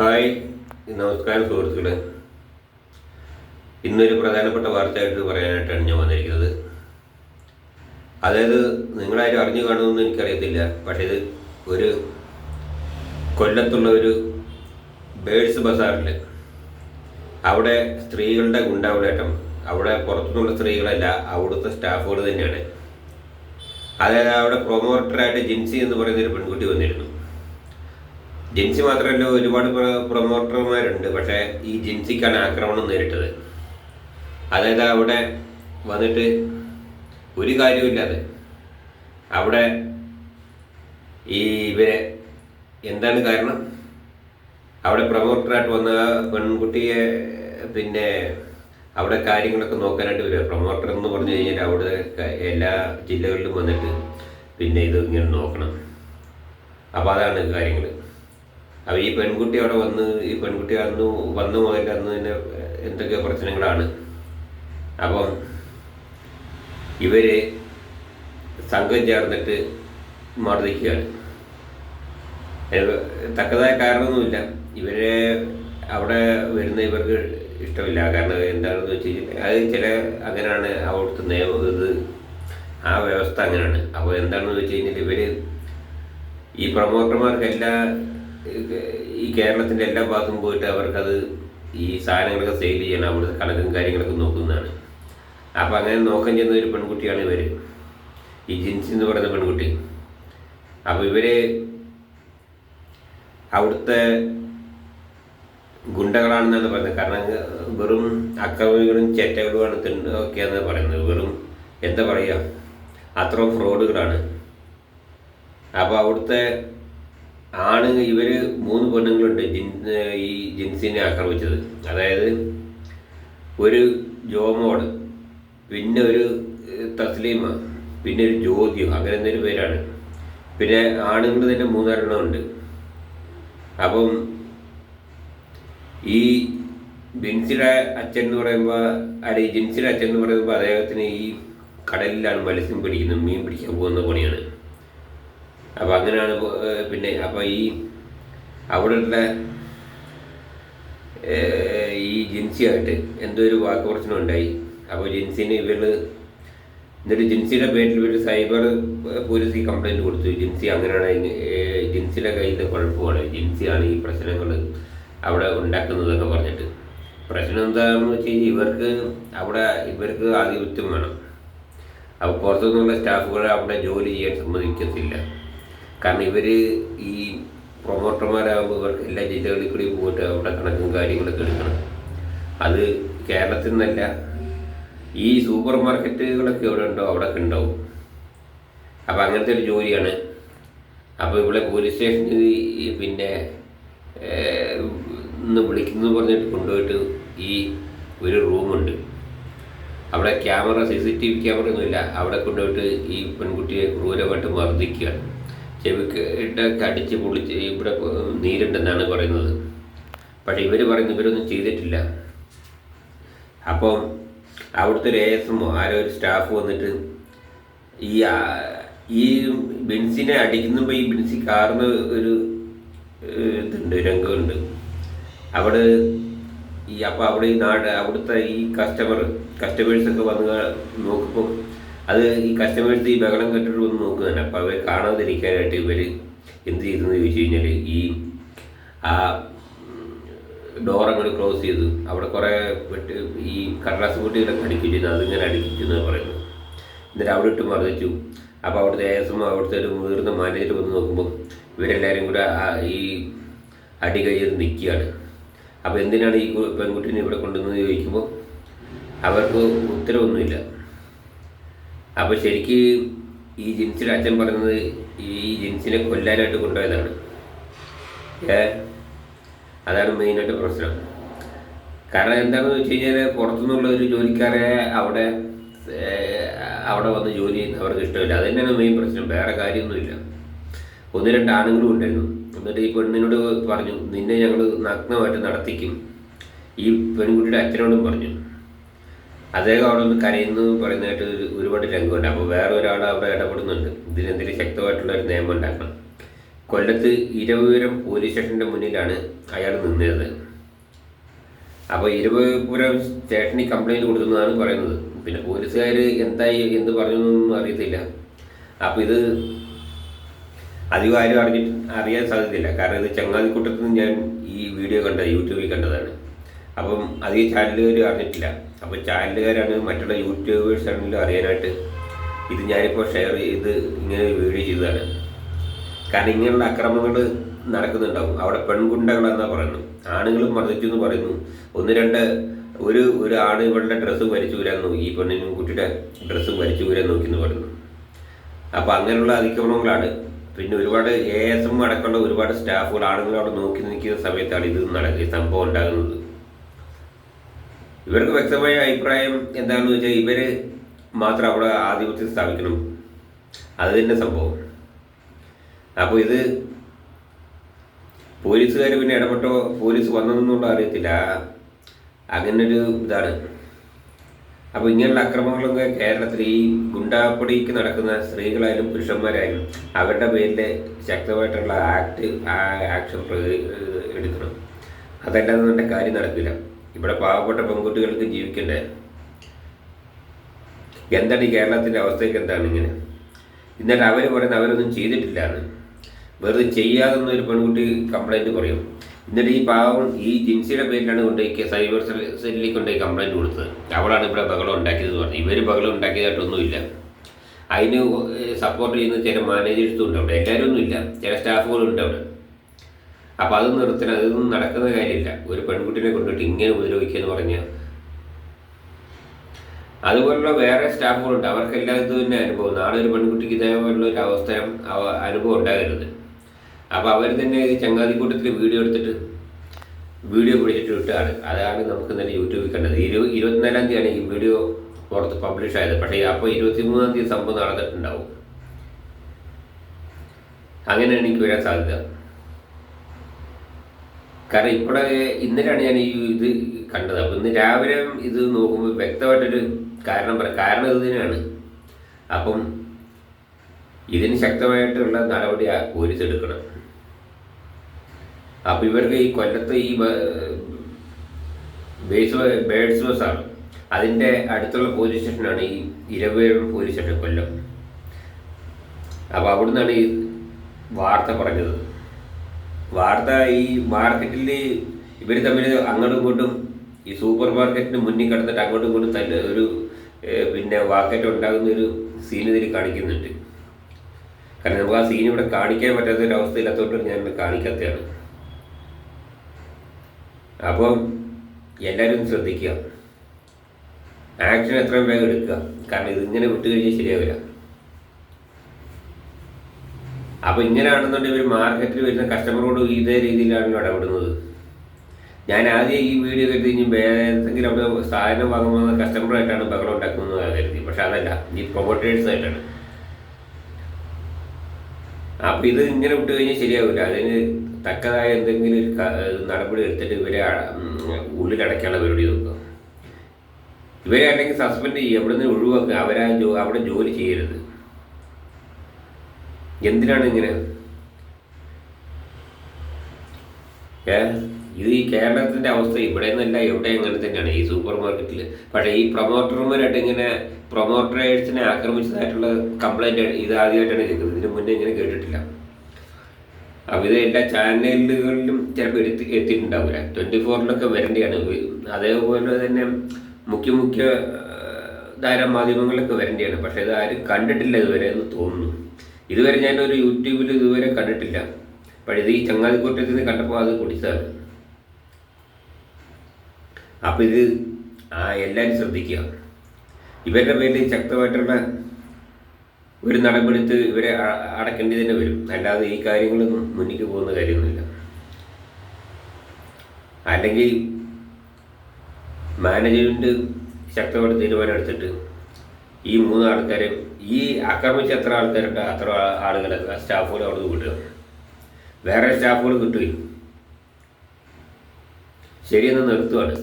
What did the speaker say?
Hi നമസ്കാരം സുഹൃത്തുക്കളെ. ഇന്നൊരു പ്രധാനപ്പെട്ട വാർത്തയായിട്ട് പറയാനായിട്ടാണ് ഞാൻ വന്നിരിക്കുന്നത്. അതായത് നിങ്ങളാരും അറിഞ്ഞു കാണുമെന്ന് എനിക്കറിയത്തില്ല പക്ഷേ ഇത് ഒരു കൊല്ലത്തുള്ള ഒരു ബേഡ്സ് ബസാറിൽ അവിടെ സ്ത്രീകളുടെ ഗുണ്ടാവിളേട്ടം അവിടെ പുറത്തുനിന്നുള്ള സ്ത്രീകളല്ല അവിടുത്തെ സ്റ്റാഫുകൾ തന്നെയാണ്. അതായത് അവിടെ പ്രൊമോട്ടറായിട്ട് ജിൻസി എന്ന് പറയുന്ന ഒരു പെൺകുട്ടി വന്നിരുന്നു. ജിൻസി മാത്രമല്ല ഒരുപാട് പ്ര- പ്രൊമോട്ടർമാരുണ്ട് പക്ഷേ ഈ ജിൻസിക്കാണ് ആക്രമണം നേരിട്ടത്. അതായത് അവിടെ വന്നിട്ട് ഒരു കാര്യമില്ലാതെ അവിടെ ഈ ഇവരെ എന്താണ് കാരണം? അവിടെ പ്രൊമോട്ടറായിട്ട് വന്ന പെൺകുട്ടിയെ പിന്നെ അവിടെ കാര്യങ്ങളൊക്കെ നോക്കാനായിട്ട് വരിക. പ്രൊമോട്ടർ എന്ന് പറഞ്ഞു കഴിഞ്ഞാൽ അവിടെ എല്ലാ ജില്ലകളിലും വന്നിട്ട് പിന്നെ ഇത് ഇങ്ങനെ നോക്കണം. അപ്പോൾ അതാണ് കാര്യങ്ങൾ അപ്പോൾ ഈ പെൺകുട്ടി അവിടെ വന്ന് ഈ പെൺകുട്ടി അന്ന് വന്നു മുതൽ അന്ന് തന്നെ എന്തൊക്കെ പ്രശ്നങ്ങളാണ്? അപ്പം ഇവർ സംഘം ചേർന്നിട്ട് മർദ്ദിക്കുകയാണ്. തക്കതായ കാരണമൊന്നുമില്ല. ഇവരെ അവിടെ വരുന്ന ഇവർക്ക് ഇഷ്ടമില്ല. കാരണം എന്താണെന്ന് വെച്ച് കഴിഞ്ഞാൽ അത് ചില അങ്ങനെയാണ് അവിടുത്തെ നിയമം ഇത് ആ വ്യവസ്ഥ അങ്ങനെയാണ് അപ്പോൾ എന്താണെന്ന് വെച്ച് കഴിഞ്ഞാൽ ഇവർ ഈ പ്രൊമോട്ടർമാർക്ക് എല്ലാ ഈ കേരളത്തിന്റെ എല്ലാ ഭാഗത്തും പോയിട്ട് അവർക്കത് ഈ സാധനങ്ങളൊക്കെ സെയിൽ ചെയ്യണം അവിടുത്തെ കണക്കും കാര്യങ്ങളൊക്കെ നോക്കുന്നതാണ്. അപ്പോൾ അങ്ങനെ നോക്കാൻ ചെന്ന ഒരു പെൺകുട്ടിയാണ് ഇവർ ഈ ജിൻസി എന്ന് പറയുന്ന പെൺകുട്ടി. അപ്പോൾ ഇവർ അവിടുത്തെ ഗുണ്ടകളാണെന്നാണ് പറയുന്നത്. കാരണം വെറും അക്രമികളും ചെറ്റകളുമാണ് തിണ്ട പറയുന്നത്. വെറും എന്താ പറയുക അത്രയും ഫ്രോഡുകളാണ് അപ്പോൾ അവിടുത്തെ ആണ് ഇവർ മൂന്ന് പെണ്ണുങ്ങളുണ്ട് ജിൻ ഈ ജിൻസിനെ ആക്രമിച്ചത്. അതായത് ഒരു ജോമോട് പിന്നെ ഒരു തസ്ലീമ പിന്നെ ഒരു ജ്യോതിയോ അങ്ങനെ എന്തൊരു പേരാണ്. പിന്നെ ആണുങ്ങൾ തന്നെ മൂന്നാലെണ്ണം ഉണ്ട്. അപ്പം ഈ ബിൻസിയുടെ അച്ഛൻ എന്ന് പറയുമ്പോൾ അല്ലെ ജിൻസിയുടെ അച്ഛൻ എന്ന് പറയുമ്പോൾ അദ്ദേഹത്തിന് ഈ കടലിലാണ് മത്സ്യം പിടിക്കുന്നത് മീൻ പിടിക്കാൻ പോകുന്ന പണിയാണ്. അപ്പോൾ അങ്ങനെയാണ് പിന്നെ അപ്പോൾ ഈ അവിടെയുള്ള ഈ ജിൻസിയായിട്ട് എന്തോ ഒരു വാക്ക് പ്രശ്നം ഉണ്ടായി? അപ്പോൾ ജിൻസിന് ഇവർ എന്നിട്ട് ജിൻസിയുടെ പേരിൽ ഇവർ സൈബർ പോലീസിൽ കംപ്ലൈന്റ് കൊടുത്തു. ജിൻസി അങ്ങനെയാണ് ജിൻസിയുടെ കയ്യിൽ കുഴപ്പമാണ്. ജിൻസിയാണ് ഈ പ്രശ്നങ്ങൾ അവിടെ ഉണ്ടാക്കുന്നതൊക്കെ പറഞ്ഞിട്ട്. പ്രശ്നം എന്താണെന്ന് വെച്ച് കഴിഞ്ഞാൽ ഇവർക്ക് അവിടെ ഇവർക്ക് ആധിപത്യം വേണം. അപ്പോൾ പുറത്തുനിന്നുള്ള സ്റ്റാഫുകൾ അവിടെ ജോലി ചെയ്യാൻ സമ്മതിക്കത്തില്ല. കാരണം ഇവർ ഈ പ്രൊമോട്ടർമാരാകുമ്പോൾ ഇവർക്ക് എല്ലാ ജില്ലകളിൽ കൂടി പോയിട്ട് അവിടെ കണക്കും കാര്യങ്ങളൊക്കെ എടുക്കണം. അത് കേരളത്തിൽ നിന്നല്ല ഈ സൂപ്പർ മാർക്കറ്റുകളൊക്കെ എവിടെ ഉണ്ടോ അവിടെയൊക്കെ ഉണ്ടാവും. അപ്പോൾ അങ്ങനത്തെ ഒരു ജോലിയാണ്. അപ്പോൾ ഇവിടെ പോലീസ് സ്റ്റേഷനിൽ പിന്നെ ഇന്ന് വിളിക്കുന്നു പറഞ്ഞിട്ട് കൊണ്ടുപോയിട്ട് ഈ ഒരു റൂമുണ്ട്. അവിടെ camera C C T V camera ഒന്നുമില്ല. അവിടെ കൊണ്ടുപോയിട്ട് ഈ പെൺകുട്ടിയെ ക്രൂരമായിട്ട് മർദ്ദിക്കുകയാണ്. ചെവിക്കിട്ടൊക്കെ അടിച്ച് പൊളിച്ച് ഇവിടെ നീരുണ്ടെന്നാണ് പറയുന്നത്. പക്ഷേ ഇവർ പറയുന്നു ഇവരൊന്നും ചെയ്തിട്ടില്ല. അപ്പം അവിടുത്തെ ഒരു എസ് എമ്മോ ആരോ ഒരു സ്റ്റാഫ് വന്നിട്ട് ഈ ഈ ബെൻസിനെ അടിക്കുമ്പോൾ ഈ ബെൻസി കാറിന് ഒരു ഇതുണ്ട് രംഗമുണ്ട്. അവിടെ ഈ അപ്പോൾ അവിടെ ഈ നാട് അവിടുത്തെ ഈ കസ്റ്റമർ കസ്റ്റമേഴ്സൊക്കെ വന്ന് നോക്കുമ്പോൾ അത് ഈ കസ്റ്റമേഴ്സ് ഈ ബഹളം കെട്ടിട്ട് വന്ന് നോക്കുന്നതന്നെ അപ്പോൾ അവർ കാണാതിരിക്കാനായിട്ട് ഇവർ എന്ത് ചെയ്തെന്ന് ചോദിച്ചു കഴിഞ്ഞാൽ ഈ ആ ഡോർ അങ്ങോട്ട് ക്ലോസ് ചെയ്തു അവിടെ കുറേ വെട്ട് ഈ കടലാസ് കുട്ടികളൊക്കെ അടിക്കും ചെയ്യുന്നത് അതിങ്ങനെ പറയുന്നു പറയുന്നത്. എന്നിട്ട് അവിടെ ഇട്ട് മർദ്ദിച്ചു അപ്പോൾ അവിടുത്തെ ഏസും അവിടുത്തെ ഒരു മുതിർന്ന മാനേജർ വന്ന് നോക്കുമ്പോൾ ഇവരെല്ലാവരും കൂടെ ഈ അടി കഴിയത് നിൽക്കുകയാണ് അപ്പോൾ എന്തിനാണ് ഈ പെൺകുട്ടീനെ ഇവിടെ കൊണ്ടുവന്നത് ചോദിക്കുമ്പോൾ അവർക്ക് ഉത്തരവൊന്നുമില്ല. അപ്പോൾ ശരിക്ക് ഈ ജിൻസിയുടെ അച്ഛൻ പറയുന്നത് ഈ ജിൻസിനെ കൊല്ലാനായിട്ട് കൊണ്ടുപോയതാണ്. ഏ? അതാണ് മെയിനായിട്ട് പ്രശ്നം. കാരണം എന്താണെന്ന് വെച്ച് കഴിഞ്ഞാൽ പുറത്തുനിന്നുള്ള ഒരു ജോലിക്കാരെ അവിടെ അവിടെ വന്ന് ജോലി അവർക്ക് ഇഷ്ടമില്ല. അത് തന്നെയാണ് മെയിൻ പ്രശ്നം. വേറെ കാര്യമൊന്നുമില്ല. ഒന്ന് രണ്ട് ആണുങ്ങളും ഉണ്ടായിരുന്നു. എന്നിട്ട് ഈ പെണ്ണിനോട് പറഞ്ഞു നിന്നെ ഞങ്ങൾ നഗ്നമായിട്ട് നടത്തിക്കും. ഈ പെൺകുട്ടിയുടെ അച്ഛനോടും പറഞ്ഞു. അദ്ദേഹം അവിടെ ഒന്ന് കരയുന്നു പറയുന്നതായിട്ട് ഒരു- ഒരുപാട് രംഗമുണ്ട് അപ്പോൾ വേറെ ഒരാൾ അവിടെ ഇടപെടുന്നുണ്ട്. ഇതിനെന്തെങ്കിലും ശക്തമായിട്ടുള്ള ഒരു നിയമം ഉണ്ടാക്കണം. കൊല്ലത്ത് ഇരവപുരം പോലീസ് സ്റ്റേഷന്റെ മുന്നിലാണ് അയാൾ നിന്നത്. അപ്പോൾ ഇരുപുരം സ്റ്റേഷനിൽ കംപ്ലൈന്റ് കൊടുക്കുന്നതാണ് പറയുന്നത്. പിന്നെ പോലീസുകാർ എന്തായി എന്ത് പറഞ്ഞു എന്നൊന്നും അറിയത്തില്ല. അപ്പോൾ ഇത് അധികം ആരും അറിഞ്ഞിട്ട് അറിയാൻ സാധ്യതയില്ല. കാരണം ഇത് ചങ്ങാതിക്കൂട്ടത്തിൽ നിന്ന് ഞാൻ ഈ വീഡിയോ കണ്ടത് യൂട്യൂബിൽ കണ്ടതാണ്. അപ്പം അധികം ചാനലുകാർ അറിഞ്ഞിട്ടില്ല. അപ്പോൾ ചാനലുകാരാണ് മറ്റുള്ള യൂട്യൂബേഴ്സ് ആണെങ്കിലും അറിയാനായിട്ട് ഇത് ഞാനിപ്പോൾ ഷെയർ ചെയ്ത് ഇങ്ങനെ വീഡിയോ ചെയ്തതാണ്. കാരണം ഇങ്ങനെയുള്ള അക്രമങ്ങൾ നടക്കുന്നുണ്ടാവും. അവിടെ പെൺകുണ്ടകളെന്നാണ് പറയുന്നു ആണുങ്ങളും മർദ്ദിച്ചു എന്ന് പറയുന്നു. ഒന്ന് രണ്ട് ഒരു ഒരു ആണ് ഇവളുടെ ഡ്രസ്സ് വലിച്ചു വരാൻ നോക്കി. ഈ പെണ്ണിനും കുട്ടിയുടെ ഡ്രസ്സ് വലിച്ചു വരാൻ നോക്കി എന്ന് പറയുന്നു. അപ്പോൾ അങ്ങനെയുള്ള അതിക്രമങ്ങളാണ്. പിന്നെ ഒരുപാട് എ എസ് എം അടക്കമുള്ള ഒരുപാട് സ്റ്റാഫുകൾ ആണുങ്ങൾ അവിടെ നോക്കി നിൽക്കുന്ന സമയത്താണ് ഇത് നടക്കുക സംഭവം ഉണ്ടാകുന്നത്. ഇവർക്ക് വ്യക്തമായ അഭിപ്രായം എന്താണെന്ന് വെച്ചാൽ ഇവർ മാത്രം അവിടെ ആധിപത്യം സ്ഥാപിക്കണം. അത് തന്നെ സംഭവം. അപ്പോൾ ഇത് പോലീസുകാർ പിന്നെ ഇടപെട്ടോ പോലീസ് വന്നതെന്നുള്ള അറിയത്തില്ല. അങ്ങനെ ഒരു ഇതാണ്. അപ്പോൾ ഇങ്ങനെയുള്ള അക്രമങ്ങളൊക്കെ കേരളത്തിൽ ഈ ഗുണ്ടാപ്പൊടിക്ക് നടക്കുന്ന സ്ത്രീകളായാലും പുരുഷന്മാരായാലും അവരുടെ പേരിൽ ശക്തമായിട്ടുള്ള ആക്ട് ആക്ഷൻ എടുക്കണം. അതല്ലാതെ കാര്യം നടക്കില്ല. ഇവിടെ പാവപ്പെട്ട പെൺകുട്ടികൾക്ക് ജീവിക്കണ്ടേ? എന്താണ് ഈ കേരളത്തിന്റെ അവസ്ഥയ്ക്ക് എന്താണ് ഇങ്ങനെ? എന്നിട്ട് അവർ പറയുന്നത് അവരൊന്നും ചെയ്തിട്ടില്ല എന്ന് വെറുതെ ചെയ്യാതെന്ന് ഒരു പെൺകുട്ടി കംപ്ലൈന്റ് പറയും. എന്നിട്ട് ഈ പാവം ഈ ജിൻസിയുടെ പേരിലാണ് കൊണ്ടുപോയി സൈബർ സെല്ലിൽ കൊണ്ടുപോയി കംപ്ലൈന്റ് കൊടുത്തത്. അവളാണ് ഇവിടെ ബഹളം ഉണ്ടാക്കിയത് പറഞ്ഞു ഇവർ ബഹളം ഉണ്ടാക്കിയതായിട്ടൊന്നുമില്ല. അതിന് സപ്പോർട്ട് ചെയ്യുന്ന ചില മാനേജേഴ്സും ഉണ്ട് അവിടെ. എല്ലാവരും ഒന്നുമില്ല. ചില സ്റ്റാഫുകളും ഉണ്ട് അവിടെ. അപ്പോൾ അത് നിർത്തണം അതൊന്നും നടക്കുന്ന കാര്യമില്ല. ഒരു പെൺകുട്ടിനെ കൊണ്ടിട്ട് ഇങ്ങനെ ഉപദ്രവിക്കുക എന്ന് പറഞ്ഞാൽ അതുപോലുള്ള വേറെ സ്റ്റാഫുകളുണ്ട് അവർക്കെല്ലാം ഇത് തന്നെ അനുഭവം. നാളെ ഒരു പെൺകുട്ടിക്ക് ഇതേപോലുള്ള ഒരു അവസരം അവ- അനുഭവം ഉണ്ടാകരുത്. അപ്പോൾ അവർ തന്നെ ഈ ചങ്ങാതിക്കൂട്ടത്തിൽ വീഡിയോ എടുത്തിട്ട് വീഡിയോ പിടിച്ചിട്ട് വിട്ടാണ്. അതാണ് നമുക്ക് ഇന്നലെ യൂട്യൂബിൽ കണ്ടത്. ഇരു ഇരുപത്തിനാലാം തീയതിയാണ് ഈ വീഡിയോ പുറത്ത് പബ്ലിഷ് ആയത്. പക്ഷേ അപ്പോൾ ഇരുപത്തിമൂന്നാം തീയതി സംഭവം നടന്നിട്ടുണ്ടാവും. അങ്ങനെയാണ് എനിക്ക് വരാൻ സാധ്യത. കാരണം ഇവിടെ ഇന്നലെയാണ് ഞാൻ ഈ ഇത് കണ്ടത്. അപ്പോൾ ഇന്ന് രാവിലെ ഇത് നോക്കുമ്പോൾ വ്യക്തമായിട്ടൊരു കാരണം പറയാം. കാരണം ഇത് തന്നെയാണ്. അപ്പം ഇതിന് ശക്തമായിട്ടുള്ള നടപടി പോലീസ് എടുക്കണം ഇവർക്ക് ഈ കൊല്ലത്ത് ഈ ബേസ് ബേഡ്സ് ബസ് ആണ് അതിന്റെ അടുത്തുള്ള പോലീസ് സ്റ്റേഷനാണ് ഈ ഇരവേഴും പോലീസ് സ്റ്റേഷൻ കൊല്ലം. അപ്പോൾ അവിടുന്നാണ് ഈ വാർത്ത പറഞ്ഞത്. വാർത്ത ഈ മാർക്കറ്റിൽ ഇവർ തമ്മിൽ അങ്ങോട്ടും ഇങ്ങോട്ടും ഈ സൂപ്പർ മാർക്കറ്റിന് മുന്നിൽ കിടന്നിട്ട് അങ്ങോട്ടും ഇങ്ങോട്ടും തല്ല ഒരു പിന്നെ വാക്കറ്റ് ഉണ്ടാകുന്ന ഒരു സീൻ ഇതിൽ കാണിക്കുന്നുണ്ട്. കാരണം നമുക്ക് ആ സീൻ ഇവിടെ കാണിക്കാൻ പറ്റാത്ത ഒരു അവസ്ഥയില്ലാത്തതുകൊണ്ട് ഞാൻ കാണിക്കാത്തതാണ് അപ്പം എല്ലാവരും ശ്രദ്ധിക്കുക. ആക്ഷൻ എത്രയും വേഗം എടുക്കുക. കാരണം ഇതിങ്ങനെ വിട്ടുകഴിഞ്ഞാൽ ശരിയാവില്ല. അപ്പോൾ ഇങ്ങനെയാണെന്നുണ്ടെങ്കിൽ ഇവർ മാർക്കറ്റിൽ വരുന്ന കസ്റ്റമറോട് ഇതേ രീതിയിലാണ് ഇടപെടുന്നത്. ഞാൻ ആദ്യം ഈ വീഡിയോ കരുതി ഇനി എന്തെങ്കിലും അവിടെ സാധനം വാങ്ങുമ്പോൾ കസ്റ്റമറായിട്ടാണ് ബഹളം ഉണ്ടാക്കുന്നത് കരുതി. പക്ഷെ അതല്ല ഈ പ്രൊമോട്ടേഴ്സ് ആയിട്ടാണ്. അപ്പോൾ ഇത് ഇങ്ങനെ വിട്ട് കഴിഞ്ഞാൽ ശരിയാവില്ല അതിന് തക്കതായ എന്തെങ്കിലും നടപടി എടുത്തിട്ട് ഇവരെ ഉള്ളിലടയ്ക്കാനുള്ള പരിപാടി നോക്കുക. ഇവരെ അല്ലെങ്കിൽ സസ്പെൻഡ് ചെയ്യുക. അവിടെ നിന്ന് ഒഴിവാക്കുക. അവരാ അവിടെ ജോലി ചെയ്യരുത്. എന്തിനാണ് ഇങ്ങനെ? ഇത് ഈ കേരളത്തിന്റെ അവസ്ഥ ഇവിടെ നിന്നല്ല എവിടെ അങ്ങനെ തന്നെയാണ്. ഈ സൂപ്പർ മാർക്കറ്റിൽ പക്ഷേ ഈ പ്രൊമോട്ടർമാരായിട്ട് ഇങ്ങനെ പ്രൊമോട്ടേഴ്സിനെ ആക്രമിച്ചതായിട്ടുള്ള കംപ്ലൈന്റ് ഇത് ആദ്യമായിട്ടാണ് കേൾക്കുന്നത്. ഇതിന് മുന്നേ ഇങ്ങനെ കേട്ടിട്ടില്ല. അപ്പോൾ ഇത് എല്ലാ ചാനലുകളിലും ചിലപ്പോൾ എടുത്ത് എത്തിയിട്ടുണ്ടാവില്ല ട്വന്റി ഫോറിലൊക്കെ വരേണ്ടതാണ് അതേപോലെ തന്നെ മുഖ്യ മുഖ്യ ധാരാ മാധ്യമങ്ങളിലൊക്കെ വരേണ്ടതാണ് പക്ഷേ ഇത് ആരും കണ്ടിട്ടില്ല ഇതുവരെ എന്ന് തോന്നുന്നു. ഇതുവരെ ഞാൻ ഒരു യൂട്യൂബിൽ ഇതുവരെ കണ്ടിട്ടില്ല. പഴുത് ഈ ചങ്ങാതിക്കൂട്ടത്തിൽ നിന്ന് കണ്ടപ്പോൾ അത് കുടിച്ചതാണ് അപ്പം ഇത് ആ എല്ലാവരും ശ്രദ്ധിക്കുക. ഇവരുടെ പേരിൽ ശക്തമായിട്ടുള്ള ഒരു നടപടിയെടുത്ത് ഇവരെ അടക്കേണ്ടി തന്നെ വരും. അല്ലാതെ ഈ കാര്യങ്ങളൊന്നും മുന്നിട്ട് പോകുന്ന കാര്യമൊന്നുമില്ല. അല്ലെങ്കിൽ മാനേജ്മെന്റ് ശക്തമായിട്ട് തീരുമാനം എടുത്തിട്ട് ഈ മൂന്ന് ആൾക്കാരെ ഈ ആക്രമിച്ച എത്ര ആൾക്കാരുണ്ട് അത്ര ആളുകളെ സ്റ്റാഫുകൾ അവിടെ നിന്ന് വിടുക. വേറെ സ്റ്റാഫുകൾ കിട്ടുകയും ശരിയെന്ന് നിർത്തുവാണ്.